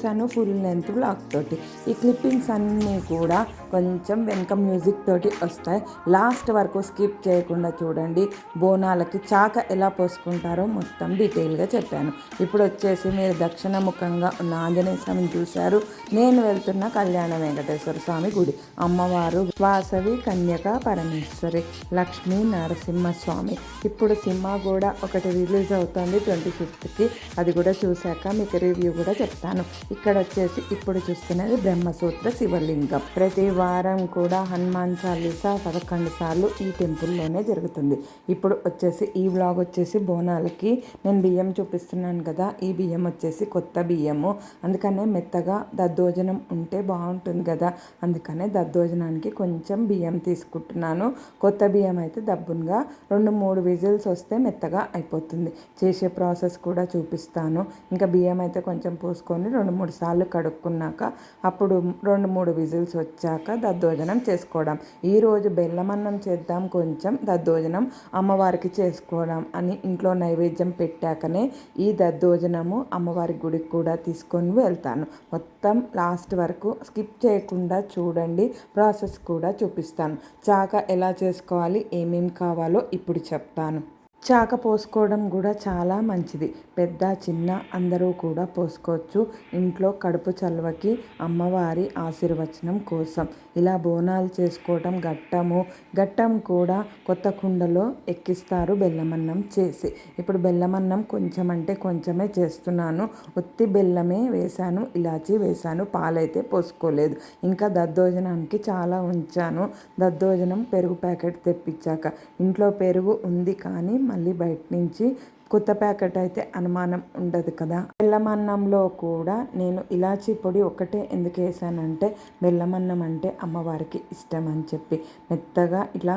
చేశాను full length black తోటి. ఈ క్లిప్పింగ్స్ అన్నీ కూడా కొంచెం వెనక మ్యూజిక్ తోటి వస్తాయి. లాస్ట్ వరకు స్కిప్ చేయకుండా చూడండి. బోనాలకి చాక ఎలా పోసుకుంటారో మొత్తం డీటెయిల్గా చెప్పాను. ఇప్పుడు వచ్చేసి మీరు దక్షిణముఖంగా ఉన్న ఆంజనేయ స్వామిని చూశారు. నేను వెళ్తున్న కళ్యాణ వెంకటేశ్వర స్వామి గుడి. అమ్మవారు వాసవి కన్యక పరమేశ్వరి లక్ష్మీ నరసింహస్వామి ఇప్పుడు సినిమా కూడా ఒకటి రిలీజ్ అవుతుంది ట్వంటీ ఫిఫ్త్కి. అది కూడా చూశాక మీకు రివ్యూ కూడా చెప్తాను. ఇక్కడ వచ్చేసి ఇప్పుడు చూస్తున్నది బ్రహ్మసూత్ర శివలింగం. ప్రతి వారం కూడా హనుమాన్ చాలీసా పదకొండు సార్లు ఈ టెంపుల్లోనే జరుగుతుంది. ఇప్పుడు వచ్చేసి ఈ వ్లాగ్ వచ్చేసి బోనాలకి నేను బియ్యం చూపిస్తున్నాను కదా ఈ బియ్యం వచ్చేసి కొత్త బియ్యము. అందుకనే మెత్తగా దద్దోజనం ఉంటే బాగుంటుంది కదా అందుకనే దద్దోజనానికి కొంచెం బియ్యం తీసుకుంటున్నాను. కొత్త బియ్యం అయితే దబ్బునుగా రెండు మూడు విజిల్స్ వస్తే మెత్తగా అయిపోతుంది. చేసే ప్రాసెస్ కూడా చూపిస్తాను. ఇంకా బియ్యం అయితే కొంచెం పోసుకొని రెండు మూడు సార్లు కడుక్కున్నాక అప్పుడు రెండు మూడు విజిల్స్ వచ్చాక దద్దోజనం చేసుకోవడం. ఈరోజు బెల్లమన్నం చేద్దాం కొంచెం దద్దోజనం అమ్మవారికి చేసుకోవడం అని ఇంట్లో నైవేద్యం పెట్టాకనే ఈ దద్దోజనము అమ్మవారి గుడికి కూడా తీసుకొని వెళ్తాను. మొత్తం లాస్ట్ వరకు స్కిప్ చేయకుండా చూడండి ప్రాసెస్ కూడా చూపిస్తాను. చాక ఎలా చేసుకోవాలి ఏమేమి కావాలో ఇప్పుడు చెప్తాను. చాక పోసుకోవడం కూడా చాలా మంచిది. పెద్ద చిన్న అందరూ కూడా పోసుకోవచ్చు. ఇంట్లో కడుపు చల్వకి అమ్మవారి ఆశీర్వచనం కోసం. ఇలా బోనాలు చేసుకోవటం ఘట్టము. ఘట్టం కూడా కొత్త కుండలో ఎక్కిస్తారు బెల్లమన్నం చేసి. ఇప్పుడు బెల్లమన్నం కొంచెం అంటే కొంచెమే చేస్తున్నాను. ఉత్తి బెల్లమే వేశాను ఇలాచి వేశాను పాలైతే పోసుకోలేదు. ఇంకా దద్దోజనానికి చాలా ఉంచాను. దద్దోజనం పెరుగు ప్యాకెట్ తెప్పించాక. ఇంట్లో పెరుగు ఉంది కానీ మళ్ళీ బయట నుంచి కొత్త ప్యాకెట్ అయితే అనుమానం ఉండదు కదా. బెల్లమన్నంలో కూడా నేను ఇలాచీ పొడి ఒకటే ఎందుకు వేసానంటే బెల్లమన్నం అంటే అమ్మవారికి ఇష్టం అని చెప్పి. మెత్తగా ఇలా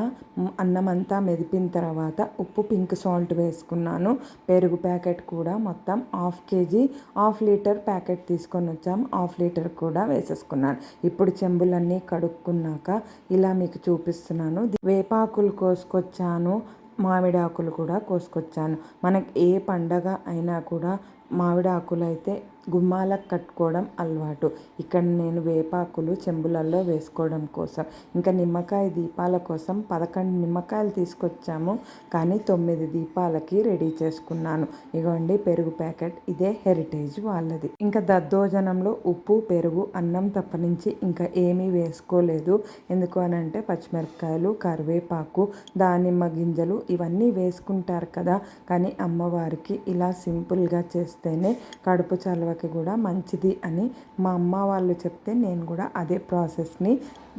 అన్నం అంతా మెదిపిన తర్వాత ఉప్పు పింక్ సాల్ట్ వేసుకున్నాను. పెరుగు ప్యాకెట్ కూడా మొత్తం half KG half litre packet తీసుకొని వచ్చాము హాఫ్ లీటర్ కూడా వేసేసుకున్నాను. ఇప్పుడు చెంబులన్నీ కడుక్కున్నాక ఇలా మీకు చూపిస్తున్నాను. వేపాకులు కోసుకొచ్చాను. మామిడి ఆకులు కూడా కోసుకొచ్చాను. మనకి ఏ పండగ అయినా కూడా మామిడి ఆకులు అయితే గుమ్మాలకు కట్టుకోవడం అలవాటు. ఇక్కడ నేను వేపాకులు చెంబులలో వేసుకోవడం కోసం ఇంకా నిమ్మకాయ దీపాల కోసం పదకొండు నిమ్మకాయలు తీసుకొచ్చాము. కానీ తొమ్మిది దీపాలకి రెడీ చేసుకున్నాను. ఇగోండి పెరుగు ప్యాకెట్. ఇదే హెరిటేజ్ వాళ్ళది. ఇంకా దద్దోజనంలో ఉప్పు పెరుగు అన్నం తప్పనించి ఇంకా ఏమీ వేసుకోలేదు. ఎందుకు అని అంటే పచ్చిమిరపకాయలు కరివేపాకు దానిమ్మ గింజలు ఇవన్నీ వేసుకుంటారు కదా. కానీ అమ్మవారికి ఇలా సింపుల్గా చేస్తేనే కడుపు చలవ వాళ్ళకి కూడా మంచిది అని మా అమ్మ వాళ్ళు చెప్తే నేను కూడా అదే ప్రాసెస్ని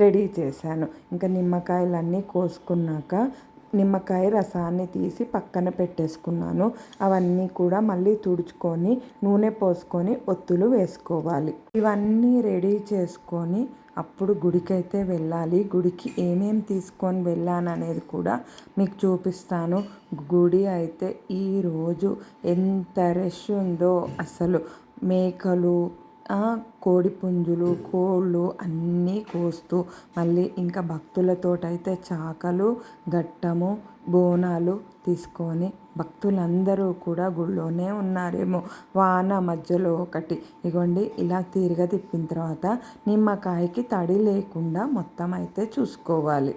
రెడీ చేశాను. ఇంకా నిమ్మకాయలన్నీ కోసుకున్నాక నిమ్మకాయ రసాన్ని తీసి పక్కన పెట్టేసుకున్నాను. అవన్నీ కూడా మళ్ళీ తుడుచుకొని నూనె పోసుకొని ఒత్తులు వేసుకోవాలి. ఇవన్నీ రెడీ చేసుకొని అప్పుడు గుడికైతే వెళ్ళాలి. గుడికి ఏమేమి తీసుకొని వెళ్ళాను అనేది కూడా మీకు చూపిస్తాను. గుడి అయితే ఈరోజు ఎంత రష్ ఉందో అసలు మేకలు కోడిపుంజులు కోళ్ళు అన్నీ కోస్తూ మళ్ళీ ఇంకా భక్తులతోటైతే చాకలు గట్టము బోనాలు తీసుకొని భక్తులందరూ కూడా గుళ్ళోనే ఉన్నారేమో. వాన మధ్యలో ఒకటి. ఇగోండి ఇలా తీరిగా తిప్పిన తర్వాత నిమ్మకాయకి తడి లేకుండా మొత్తం అయితే చూసుకోవాలి.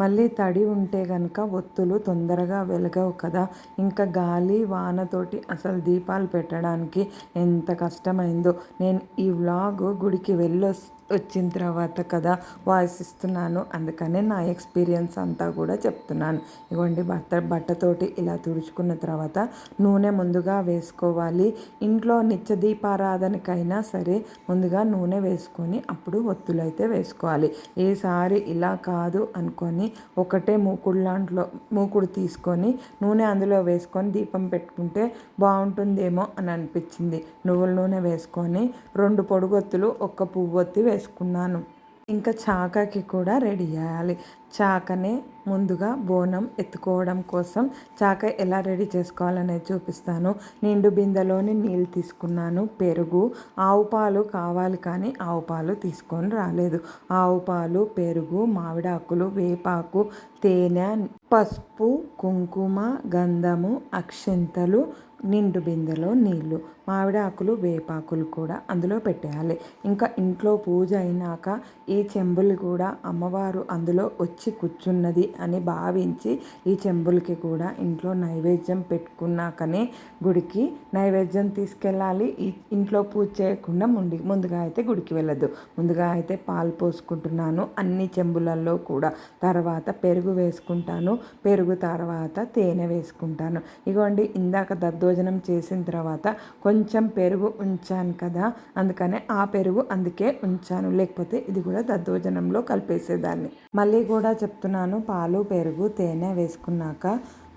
మళ్ళీ తడి ఉంటే కనుక ఒత్తులు తొందరగా వెలగవు కదా. ఇంకా గాలి వానతోటి అసలు దీపాలు పెట్టడానికి ఎంత కష్టమైందో. నేను ఈ వ్లాగ్ గుడికి వెళ్ళొస్ వచ్చిన తర్వాత కదా వాయిస్ ఇస్తున్నాను. అందుకనే నా ఎక్స్పీరియన్స్ అంతా కూడా చెప్తున్నాను. ఇవ్వండి బట్ట బట్టతోటి ఇలా తుడుచుకున్న తర్వాత నూనె ముందుగా వేసుకోవాలి. ఇంట్లో నిత్య దీపారాధనకైనా సరే ముందుగా నూనె వేసుకొని అప్పుడు ఒత్తులు అయితే వేసుకోవాలి. ఏసారి ఇలా కాదు అనుకొని ఒకటే మూకుడు లాంట్లో మూకుడు తీసుకొని నూనె అందులో వేసుకొని దీపం పెట్టుకుంటే బాగుంటుందేమో అని అనిపించింది. నువ్వుల నూనె వేసుకొని రెండు పొడుగొత్తులు ఒక్క పువ్వొత్తి వేసుకున్నాను. ఇంకా చాకకి కూడా రెడీ చేయాలి చాకనే ముందుగా బోనం ఎత్తుకోవడం కోసం చాక ఎలా రెడీ చేసుకోవాలనేది చూపిస్తాను. నిండు బిందెలోని నీళ్ళు తీసుకున్నాను. పెరుగు ఆవు పాలు కావాలి కానీ ఆవు పాలు తీసుకొని రాలేదు. ఆవు పాలు పెరుగు మామిడాకులు వేపాకు తేనె పసుపు కుంకుమ గంధము అక్షింతలు నిండు బిందెలో నీళ్ళు. మామిడి ఆకులు వేపాకులు కూడా అందులో పెట్టేయాలి. ఇంకా ఇంట్లో పూజ అయినాక ఈ చెంబులు కూడా అమ్మవారు అందులో వచ్చి కూర్చున్నది అని భావించి ఈ చెంబులకి కూడా ఇంట్లో నైవేద్యం పెట్టుకున్నాకనే గుడికి నైవేద్యం తీసుకెళ్ళాలి. ఈ ఇంట్లో పూజ చేయకుండా ముందు ముందుగా అయితే గుడికి వెళ్ళదు. ముందుగా అయితే పాలు పోసుకుంటున్నాను అన్ని చెంబులలో కూడా. తర్వాత పెరుగు వేసుకుంటాను. పెరుగు తర్వాత తేనె వేసుకుంటాను. ఇగోండి ఇందాక దద్దోజనం చేసిన తర్వాత కొంచెం కొంచెం పెరుగు ఉంచాను కదా అందుకనే ఆ పెరుగు అందుకే ఉంచాను. లేకపోతే ఇది కూడా దద్దోజనంలో కలిపేసేదాన్ని. మళ్ళీ కూడా చెప్తున్నాను పాలు పెరుగు తేనె వేసుకున్నాక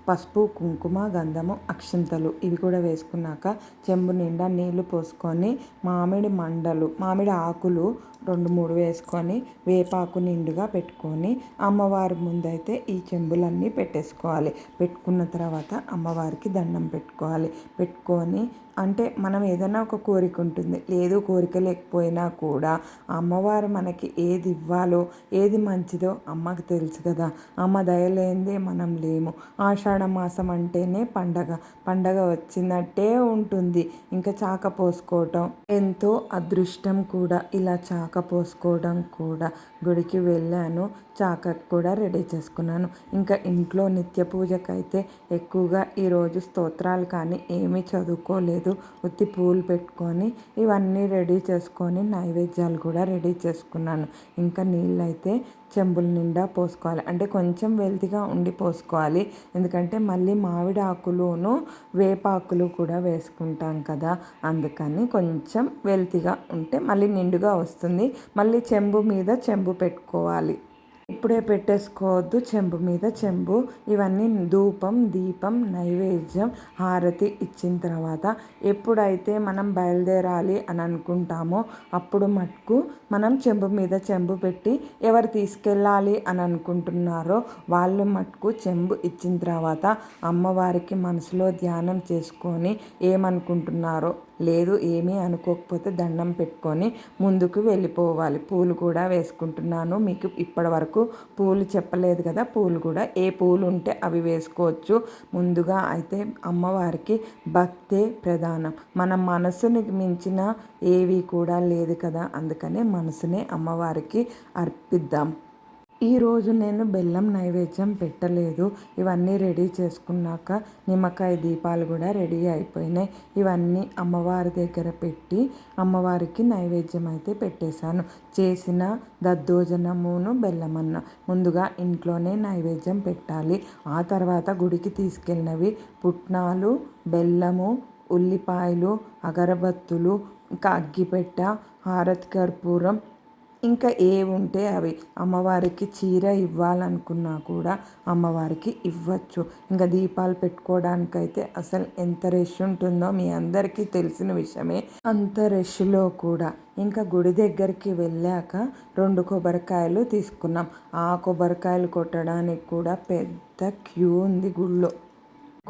పసుపు కుంకుమ గంధము అక్షింతలు ఇవి కూడా వేసుకున్నాక చెంబు నిండా నీళ్ళు పోసుకొని మామిడి మండలు మామిడి ఆకులు రెండు మూడు వేసుకొని వేపాకు నిండుగా పెట్టుకొని అమ్మవారి ముందైతే ఈ చెంబులన్నీ పెట్టేసుకోవాలి. పెట్టుకున్న తర్వాత అమ్మవారికి దండం పెట్టుకోవాలి. పెట్టుకొని అంటే మనం ఏదైనా ఒక కోరిక ఉంటుంది. లేదు కోరిక లేకపోయినా కూడా అమ్మవారు మనకి ఏది ఇవ్వాలో ఏది మంచిదో అమ్మకి తెలుసు కదా. అమ్మ దయలేందే మనం లేము. ఆషాఢ మాసం అంటేనే పండగ. పండగ వచ్చినట్టే ఉంటుంది. ఇంకా చాక పోసుకోవటం ఎంతో అదృష్టం కూడా ఇలా చాక పోసుకోవడం కూడా. గుడికి వెళ్ళాను. చాక కూడా రెడీ చేసుకున్నాను. ఇంకా ఇంట్లో నిత్య పూజకైతే ఎక్కువగా ఈరోజు స్తోత్రాలు కానీ ఏమీ చదువుకోలేదు. ఉత్తి పూలు పెట్టుకొని ఇవన్నీ రెడీ చేసుకొని నైవేద్యాలు కూడా రెడీ చేసుకున్నాను. ఇంకా నీళ్ళైతే చెంబుల నిండా పోసుకోవాలి. అంటే కొంచెం వెల్తిగా ఉండి పోసుకోవాలి. ఎందుకంటే మళ్ళీ మామిడి ఆకులును వేపాకులు కూడా వేసుకుంటాం కదా. అందుకని కొంచెం వెల్తిగా ఉంటే మళ్ళీ నిండుగా వస్తుంది. మళ్ళీ చెంబు మీద చెంబు పెట్టుకోవాలి. ఇప్పుడే పెట్టేసుకోవద్దు. చెంబు మీద చెంబు. ఇవన్నీ ధూపం దీపం నైవేద్యం హారతి ఇచ్చిన తర్వాత ఎప్పుడైతే మనం బయలుదేరాలి అని అనుకుంటామో అప్పుడు మటుకు మనం చెంబు మీద చెంబు పెట్టి ఎవరు తీసుకెళ్ళాలి అని అనుకుంటున్నారో వాళ్ళు మటుకు చెంబు ఇచ్చిన తర్వాత అమ్మవారికి మనసులో ధ్యానం చేసుకొని ఏమనుకుంటున్నారో లేదు ఏమీ అనుకోకపోతే దండం పెట్టుకొని ముందుకు వెళ్ళిపోవాలి. పూలు కూడా వేసుకుంటున్నాను. మీకు ఇప్పటి వరకు పూలు చెప్పలేదు కదా పూలు కూడా. ఏ పూలు ఉంటే అవి వేసుకోవచ్చు. ముందుగా అయితే అమ్మవారికి భక్తే ప్రధానం. మన మనసుని మించిన ఏవి కూడా లేదు కదా అందుకనే మనసునే అమ్మవారికి అర్పిద్దాం. ఈరోజు నేను బెల్లం నైవేద్యం పెట్టలేదు. ఇవన్నీ రెడీ చేసుకున్నాక నిమ్మకాయ దీపాలు కూడా రెడీ అయిపోయినాయి. ఇవన్నీ అమ్మవారి దగ్గర పెట్టి అమ్మవారికి నైవేద్యం అయితే పెట్టేశాను. చేసిన దద్దోజనమును బెల్లమన్న ముందుగా ఇంట్లోనే నైవేద్యం పెట్టాలి. ఆ తర్వాత గుడికి తీసుకెళ్ళినవి పుట్నాలు బెల్లము ఉల్లిపాయలు అగరబత్తులు ఇంకా అగ్గిపెట్ట హారతి కర్పూరం ఇంకా ఏ ఉంటే అవి అమ్మవారికి చీర ఇవ్వాలనుకున్నా కూడా అమ్మవారికి ఇవ్వచ్చు. ఇంకా దీపాలు పెట్టుకోవడానికైతే అసలు ఎంత రష్ ఉంటుందో మీ అందరికీ తెలిసిన విషయమే. అంత రష్లో కూడా. ఇంకా గుడి దగ్గరికి వెళ్ళాక రెండు కొబ్బరికాయలు తీసుకున్నాం. ఆ కొబ్బరికాయలు కొట్టడానికి కూడా పెద్ద క్యూ ఉంది గుళ్ళో.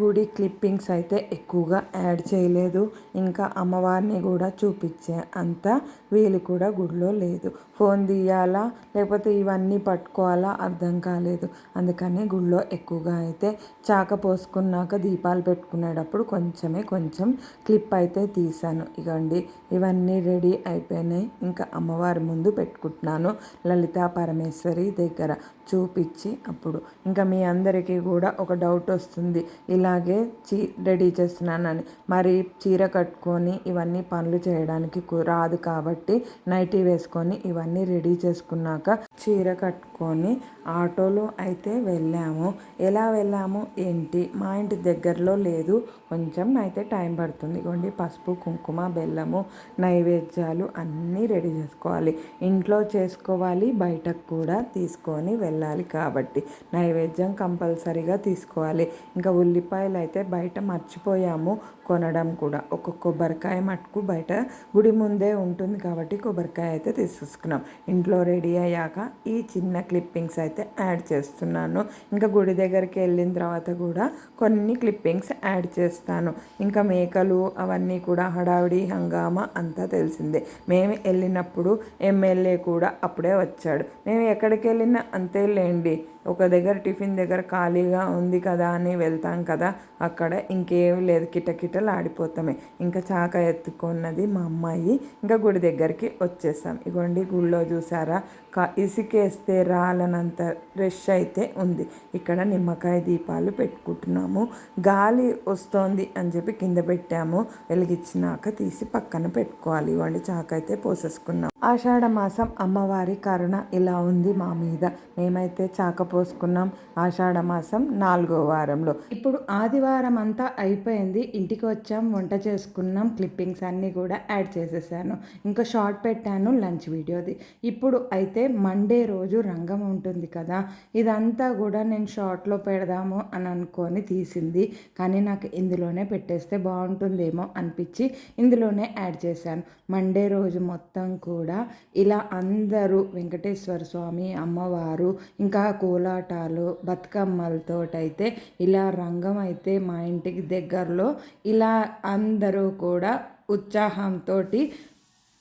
గుడి క్లిప్పింగ్స్ అయితే ఎక్కువగా యాడ్ చేయలేదు. ఇంకా అమ్మవారిని కూడా చూపించే అంత వీలు కూడా గుడిలో లేదు. ఫోన్ తీయాలా లేకపోతే ఇవన్నీ పట్టుకోవాలా? అర్థం కాలేదు. అందుకని గుళ్ళో ఎక్కువగా అయితే చాక పోసుకున్నాక దీపాలు పెట్టుకునేటప్పుడు కొంచెమే కొంచెం క్లిప్ అయితే తీసాను ఇగండి ఇవన్నీ రెడీ అయిపోయినాయి. ఇంకా అమ్మవారి ముందు పెట్టుకుంటున్నాను. లలితా పరమేశ్వరి దగ్గర చూపించి అప్పుడు. ఇంకా మీ అందరికీ కూడా ఒక డౌట్ వస్తుంది. ఇలాగే చీ రెడీ చేస్తున్నానని. మరి చీర కట్టుకొని ఇవన్నీ పనులు చేయడానికి రాదు కాబట్టి నైటీ వేసుకొని ఇవన్నీ అన్నీ రెడీ చేసుకున్నాక చీర కట్టుకొని ఆటోలో అయితే వెళ్ళాము. ఎలా వెళ్ళాము? ఏంటి? మా ఇంటి దగ్గరలో లేదు. కొంచెం అయితే టైం పడుతుంది. ఇవ్వండి పసుపు కుంకుమ బెల్లము నైవేద్యాలు అన్నీ రెడీ చేసుకోవాలి. ఇంట్లో చేసుకోవాలి బయటకు కూడా తీసుకొని వెళ్ళాలి కాబట్టి. నైవేద్యం కంపల్సరీగా తీసుకోవాలి. ఇంకా ఉల్లిపాయలు అయితే బయట మర్చిపోయాము కొనడం కూడా. ఒక కొబ్బరికాయ మటుకు బయట గుడి ముందే ఉంటుంది కాబట్టి కొబ్బరికాయ అయితే తీసుకున్నాం ఇంట్లో రెడీ అయ్యాక ఈ చిన్న క్లిప్పింగ్స్ అయితే యాడ్ చేస్తున్నాను. ఇంకా గుడి దగ్గరికి వెళ్ళిన తర్వాత కూడా కొన్ని క్లిప్పింగ్స్ యాడ్ చేస్తాను. ఇంకా మేకలు అవన్నీ కూడా హడావిడి హంగామా అంతా తెలిసిందే. మేము వెళ్ళినప్పుడు ఎమ్మెల్యే కూడా అప్పుడే వచ్చాడు. మేము ఎక్కడికి వెళ్ళినా అంతే లేండి. ఒక దగ్గర టిఫిన్ దగ్గర ఖాళీగా ఉంది కదా అని వెళ్తాం కదా అక్కడ ఇంకేం లేదు. కిటకిటలు ఆడిపోతామే ఇంకా చాక ఎత్తుకున్నది మా అమ్మాయి. ఇంకా గుడి దగ్గరికి వచ్చేసాం. ఇగోండి గుళ్ళో చూసారా కా ఇసుకేస్తే రాలనంత రష్ అయితే ఉంది. ఇక్కడ నిమ్మకాయ దీపాలు పెట్టుకుంటున్నాము. గాలి వస్తోంది అని చెప్పి కింద పెట్టాము. వెలిగించినాక తీసి పక్కన పెట్టుకోవాలి. ఇవ్వండి అయితే పోసేసుకున్నాం. ఆషాఢ మాసం అమ్మవారి కరుణ ఇలా ఉంది మా మీద. మేమైతే చాక పోసుకున్నాం ఆషాఢ మాసం నాలుగో వారంలో. ఇప్పుడు ఆదివారం అంతా అయిపోయింది. ఇంటికి వచ్చాం వంట చేసుకున్నాం క్లిప్పింగ్స్ అన్నీ కూడా యాడ్ చేసేసాను. ఇంకా షార్ట్ పెట్టాను లంచ్ వీడియోది. ఇప్పుడు అయితే మండే రోజు రంగం ఉంటుంది కదా ఇదంతా కూడా నేను షార్ట్లో పెడదాము అని అనుకొని తీసింది. కానీ నాకు ఇందులోనే పెట్టేస్తే బాగుంటుందేమో అనిపించి ఇందులోనే యాడ్ చేశాను. మండే రోజు మొత్తం కూడా ఇలా అందరూ వెంకటేశ్వర స్వామి అమ్మవారు ఇంకా కోలాటాలు బతుకమ్మలతోటైతే ఇలా రంగం అయితే మా ఇంటికి దగ్గరలో ఇలా అందరూ కూడా ఉత్సాహంతో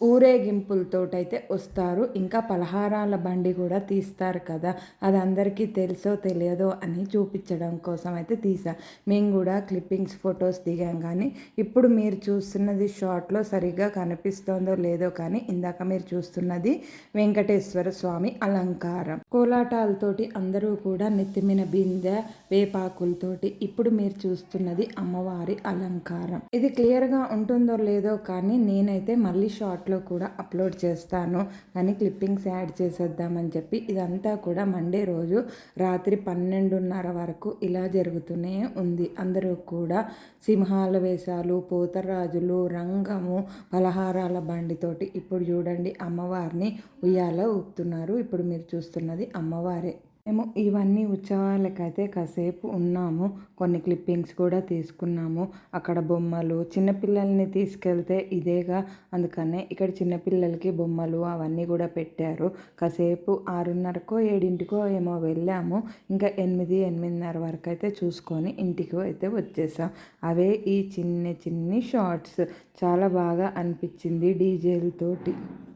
ఊరేగింపులతోటైతే వస్తారు. ఇంకా పలహారాల బండి కూడా తీస్తారు కదా. అది అందరికీ తెలుసో తెలియదో అని చూపించడం కోసం అయితే తీసా. మేము కూడా క్లిప్పింగ్స్ ఫొటోస్ దిగాం కానీ ఇప్పుడు మీరు చూస్తున్నది షార్ట్లో సరిగ్గా కనిపిస్తోందో లేదో కానీ ఇందాక మీరు చూస్తున్నది వెంకటేశ్వర స్వామి అలంకారం. కోలాటాలతోటి అందరూ కూడా నెత్తిమిన బిందె వేపాకులతోటి ఇప్పుడు మీరు చూస్తున్నది అమ్మవారి అలంకారం. ఇది క్లియర్గా ఉంటుందో లేదో కానీ నేనైతే మళ్ళీ షార్ట్ లో కూడా అప్లోడ్ చేస్తాను. కానీ క్లిప్పింగ్స్ యాడ్ చేసేద్దామని చెప్పి ఇదంతా కూడా మండే రోజు రాత్రి పన్నెండున్నర వరకు ఇలా జరుగుతూనే ఉంది. అందరూ కూడా సింహాల వేషాలు పోతరాజులు రంగము పలహారాల బండితోటి ఇప్పుడు చూడండి అమ్మవారిని ఉయ్యాల ఊపుతున్నారు. ఇప్పుడు మీరు చూస్తున్నది అమ్మవారే. మేము ఇవన్నీ ఉత్సవాలకైతే కాసేపు ఉన్నాము. కొన్ని క్లిప్పింగ్స్ కూడా తీసుకున్నాము. అక్కడ బొమ్మలు చిన్నపిల్లల్ని తీసుకెళ్తే ఇదేగా. అందుకనే ఇక్కడ చిన్నపిల్లలకి బొమ్మలు అవన్నీ కూడా పెట్టారు. కాసేపు ఆరున్నరకో ఏడింటికో ఏమో వెళ్ళాము. ఇంకా ఎనిమిది ఎనిమిదిన్నర వరకు అయితే చూసుకొని ఇంటికి అయితే వచ్చేసాం. అవే ఈ చిన్న చిన్ని షార్ట్స్. చాలా బాగా అనిపించింది డీజేలతోటి.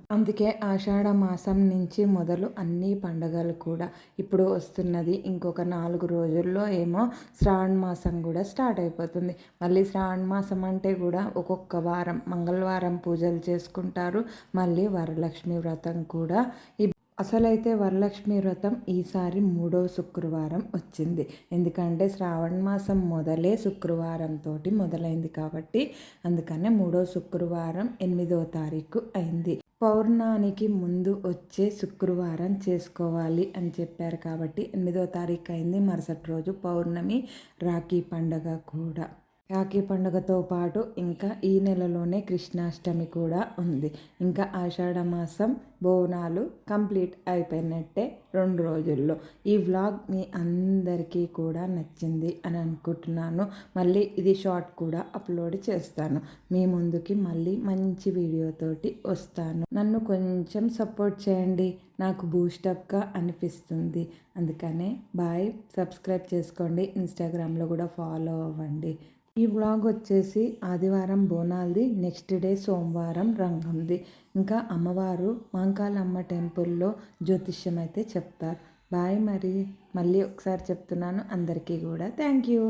అందుకే ఆషాఢ మాసం నుంచి మొదలు అన్ని పండుగలు కూడా ఇప్పుడు వస్తున్నది. ఇంకొక నాలుగు రోజుల్లో ఏమో శ్రావణ మాసం కూడా స్టార్ట్ అయిపోతుంది. మళ్ళీ శ్రావణ మాసం అంటే కూడా ఒక్కొక్క వారం మంగళవారం పూజలు చేసుకుంటారు. మళ్ళీ వరలక్ష్మి వ్రతం కూడా ఈ అసలైతే వరలక్ష్మి వ్రతం ఈసారి మూడో శుక్రవారం వచ్చింది. ఎందుకంటే శ్రావణ మాసం మొదలే శుక్రవారంతో మొదలైంది కాబట్టి అందుకనే మూడో శుక్రవారం ఎనిమిదో తారీఖు అయింది. పౌర్ణానికి ముందు వచ్చే శుక్రవారం చేసుకోవాలి అని చెప్పారు కాబట్టి ఎనిమిదో తారీఖు అయింది. మరుసటి రోజు పౌర్ణమి రాఖీ పండగ కూడా. రాఖీ పండుగతో పాటు ఇంకా ఈ నెలలోనే కృష్ణాష్టమి కూడా ఉంది. ఇంకా ఆషాఢ మాసం బోనాలు కంప్లీట్ అయిపోయినట్టే రెండు రోజుల్లో. ఈ వ్లాగ్ మీ అందరికీ కూడా నచ్చింది అని అనుకుంటున్నాను. మళ్ళీ ఇది షార్ట్ కూడా అప్లోడ్ చేస్తాను. మీ ముందుకి మళ్ళీ మంచి వీడియోతోటి వస్తాను. నన్ను కొంచెం సపోర్ట్ చేయండి. నాకు బూస్టప్గా అనిపిస్తుంది. అందుకనే బాయ్ సబ్స్క్రైబ్ చేసుకోండి. ఇన్స్టాగ్రామ్లో కూడా ఫాలో అవ్వండి. ఈ వ్లాగ్ వచ్చేసి ఆదివారం బోనాల్ది నెక్స్ట్ డే సోమవారం రంగంది. ఇంకా అమ్మవారు మాంకాలమ్మ టెంపుల్లో జ్యోతిష్యం అయితే చెప్తారు. బాయ్ మరి. మళ్ళీ ఒకసారి చెప్తున్నాను. అందరికీ కూడా థ్యాంక్ యూ.